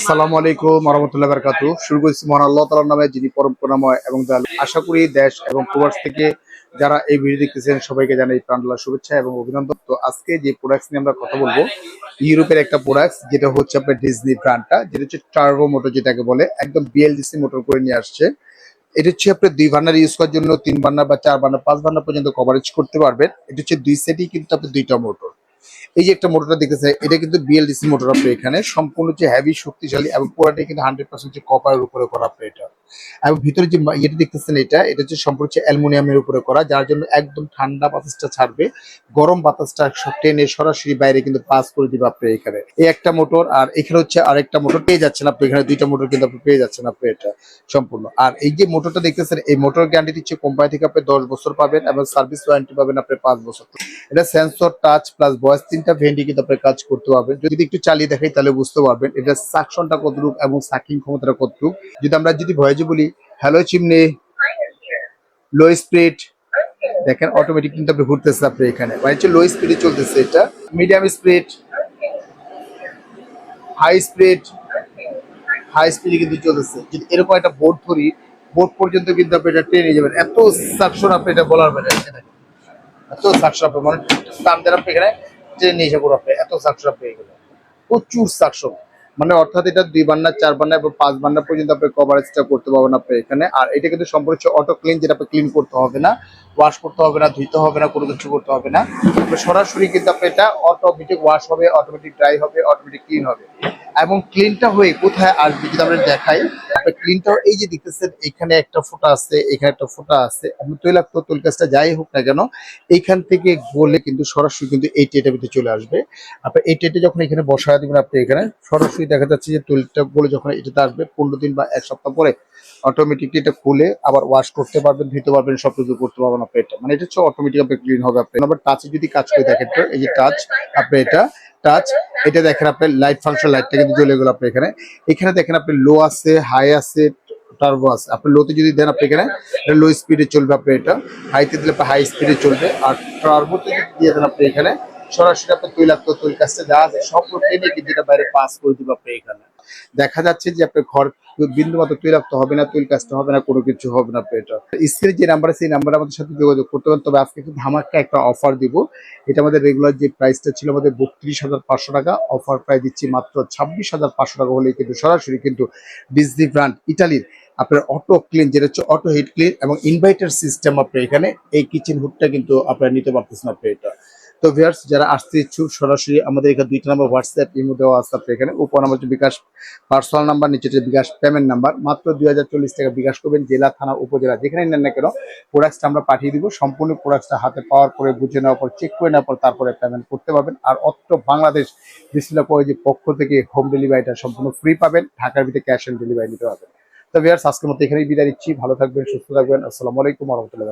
আসসালামু আলাইকুম রহমতুল্লাহ বারকাতু। শুরু করছি মহান আল্লাহ তালার নামে, যিনি পরম করুণাময় এবং আশা করি দেশ এবং প্রবাস থেকে যারা এই ভিডিও দেখতেছেন, সবাইকে জানাই প্রাণলা শুভেচ্ছা এবং অভিনন্দন। তো আজকে যে প্রোডাক্টস নিয়ে আমরা কথা বলব, ইউরোপের একটা প্রোডাক্টস যেটা হচ্ছে আপনার ডিজনি ব্র্যান্ডটা যেটা হচ্ছে টার্বো মোটর যেটাকে বলে, একদম বিএলডিসি মোটর করে নিয়ে আসছে। এটা হচ্ছে আপনার দুই বার্নার ইউজ করার জন্য তিন বার্নার বা চার বার্নার পাঁচ বার্নার পর্যন্ত কভারেজ করতে পারবেন। এটা হচ্ছে দুই সেটই কিন্তু আপনার দুইটা মোটর এই যে একটা মোটরটা দেখতেছে, এটা কিন্তু বিএলডিসি মোটর আপনি এখানে। সম্পূর্ণ হচ্ছে হ্যাভি শক্তিশালী এবং পুরাটাই কিন্তু হান্ড্রেড পার্সেন্ট কপারের উপরে করা আপনি এটা এবং ভিতরে যে ইয়েটা দেখতেছেন এটা এটা হচ্ছে সম্পূর্ণ হচ্ছে অ্যালুমিনিয়ামের উপরে করা, যার জন্য একদম ঠান্ডা বাতাসটা ছাড়বে। গরম বাতাসটা টেনে সরাসরি বাইরে কিন্তু পাস করে দিবে আপনি এখানে। এই একটা মোটর, আর এখানে হচ্ছে আরেকটা মোটর পেয়ে যাচ্ছেন আপনি, এখানে দুইটা মোটর কিন্তু আপনি পেয়ে যাচ্ছেন আপনি এটা সম্পূর্ণ। আর এই যে মোটরটা দেখতেছেন, এই মোটর গ্যারান্টি দিচ্ছে কোম্পানি থেকে আপনি দশ বছর পাবেন এবং সার্ভিস ওয়ারেন্টি পাবেন আপনি পাঁচ বছর। এটা সেন্সর টাচ প্লাস বয়স তিনটা ভেন্ডি কিন্তু আপনি কাজ করতে পারবেন। যদি একটু চালিয়ে দেখাই তাহলে বুঝতে পারবেন, এটা সাকশনটা কতটুকু এবং সাকিং ক্ষমতাটা কতটুকু। যদি আমরা যদি বলি, হ্যালো চিমনে লো স্পিড দেখেন অটোমেটিক কিন্তু আপনি ঘুরতেছে আপনি এখানে। মানে হচ্ছে লো স্পিডে চলতেছে এটা। Medium speed high speed high স্পিডে কিন্তু চলতেছে। যদি এরকম একটা বোর্ড ধরি বোর্ড পর্যন্ত কিন্তু আপনি এটা টেনে যাবেন এত সাকশন আপনি এটা বলার বাইরে আছে এত সাকশন আপনি মানে টান দেন আপনি এখানে ট্রেন নিয়ে যাব আপনি এত সাকশন আপনি এগুলো প্রচুর সাকশন মানে অর্থাৎ এটা দুই বান্না, চার বান্না এবং পাঁচ বান্না পর্যন্ত আপনি কভারেজটা করতে পারবেন আপনি এখানে। আর এটা কিন্তু সম্পূর্ণ অটো ক্লিন যেটা আপনি ক্লিন করতে হবে না ওয়াশ করতে হবে না, ধুইতে হবে না, কোনো কিছু করতে হবে না। সরাসরি কিন্তু আপনি এটা অটোমেটিক ওয়াশ হবে অটোমেটিক ড্রাই হবে অটোমেটিক ক্লিন হবে। এবং ক্লিনটা হয়ে কোথায় আসবে যদি আমরা দেখাই ক্লিনটা এই যে দেখতেছেন, এখানে একটা ফোঁটা আছে, এখানে একটা ফোঁটা আছে। আপনি তৈলাক্ত তৈলকাজটা যাই হোক না কেন, এইখান থেকে গলে কিন্তু সরাসরি কিন্তু এই টেটের ভিতরে চলে আসবে। আপনি এই টেটে যখন এখানে বসায় দিবেন আপনি এখানে, সরাসরি দেখা যাচ্ছে যে তৈলটা গলে যখন এটাতে আসবে, পনেরো দিন বা এক সপ্তাহ পরে অটোমেটিকলি এটা খুলে আবার ওয়াশ করতে পারবেন ধুতে পারবেন সব কিছু করতে পারবেন আপনি এটা। মানে এটা হচ্ছে অটোমেটিক আপনি ক্লিন হবে আপনি। আবার টাচে যদি কাজ করে দেখেন এই যে টাচ আপনি এটা টাচ এটা দেখেন আপনি লাইট ফাংশন লাইটটা কিন্তু জ্বলে গেল আপনি এখানে। এখানে দেখেন আপনি লো আছে হাই আছে টার্বো আছে। আপনি লোতে যদি দেন আপনি এখানে লো স্পিডে চলবে আপনি এটা। হাইতে দিলে হাই স্পিডে চলবে। আর টার্বোতে যদি দিয়ে দেন আপনি এখানে সরাসরি আপনার তৈলাক্ত তৈল কাজটা যা আছে। সব টেনে কিন্তু এটা বাইরে পাস করে দিবে আপনি এখানে। দেখা যাচ্ছে যে আপনার ঘর বিন্দু মতো তৈলাক্ত হবে না তৈল কাজটা হবে না, কোনো কিছু হবে না এটা। স্ক্রিনে যে নাম্বার আছে, এই নাম্বার আমাদের সাথে যোগাযোগ করতে পারেন। তবে আজকে কিন্তু ধামাকা একটা অফার দিব। এটা আমাদের রেগুলার যে প্রাইসটা ছিল আমাদের বত্রিশ হাজার পাঁচশো টাকা। অফার প্রায় দিচ্ছি মাত্র ছাব্বিশ হাজার পাঁচশো টাকা হলে কিন্তু সরাসরি কিন্তু ডিজনি ব্র্যান্ড ইটালির আপনার অটো ক্লিন যেটা হচ্ছে অটো হিট ক্লিন এবং ইনভাইটার সিস্টেম আপনার এখানে। এই কিচেন হুডটা কিন্তু আপনারা নিতে পারতেছেন আপনি এটা। তো ভিউয়ার্স যারা আসতে ইচ্ছুক, সরাসরি আমাদের এখানে দুইটা নাম্বার হোয়াটসঅ্যাপ ইমো দেওয়া আছে এখানে। উপর নাম্বার হচ্ছে বিকাশ পার্সোনাল নাম্বার নিচে বিকাশ পেমেন্ট নাম্বার মাত্র দুই হাজার চল্লিশ টাকা বিকাশ করবেন জেলা, থানা, উপজেলা। যেখানে নেন না কেন প্রোডাক্টটা আমরা পাঠিয়ে দিব। সম্পূর্ণ প্রোডাক্টটা হাতে পাওয়ার পরে, বুঝে নেওয়ার পর চেক করে নেওয়ার পর, তারপরে পেমেন্ট করতে পারবেন। আর অত্র বাংলাদেশ বিসমিল্লাহ কলেজের পক্ষ থেকে হোম ডেলিভারিটা সম্পূর্ণ ফ্রি পাবেন। ঢাকার ভিতরে ক্যাশ অন ডেলিভারি নিতে পারবেন। তো ভিউয়ার্স আজকের মতো এখানেই বিদায় দিচ্ছি ভালো থাকবেন, সুস্থ থাকবেন। আসসালামু আলাইকুম রহমতুল্লাহ